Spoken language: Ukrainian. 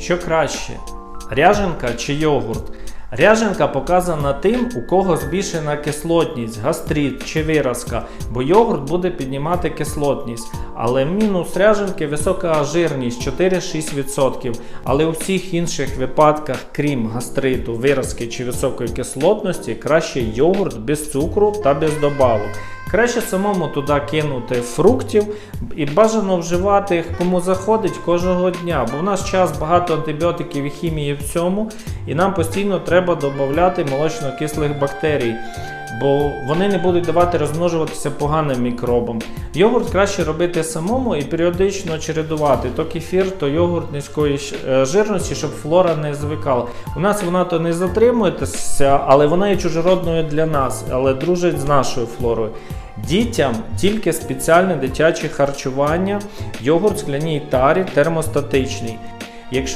Що краще, ряженка чи йогурт? Ряженка показана тим, у кого збільшена кислотність, гастрит чи виразка, бо йогурт буде піднімати кислотність. Але мінус ряженки висока жирність 4-6%. Але у всіх інших випадках, крім гастриту, виразки чи високої кислотності, краще йогурт без цукру та без добавок. Краще самому туди кинути фруктів і бажано вживати їх кому заходить кожного дня, бо в нас час багато антибіотиків і хімії в цьому, і нам постійно треба додати молочно-кислих бактерій, бо вони не будуть давати розмножуватися поганим мікробам. Йогурт краще робити самому і періодично чередувати то кефір, то йогурт низької е, жирності, щоб флора не звикала. У нас вона то не затримується, але вона є чужородною для нас, але дружить з нашою флорою. Дітям тільки спеціальне дитяче харчування, йогурт скляній тарі термостатичний. Якщо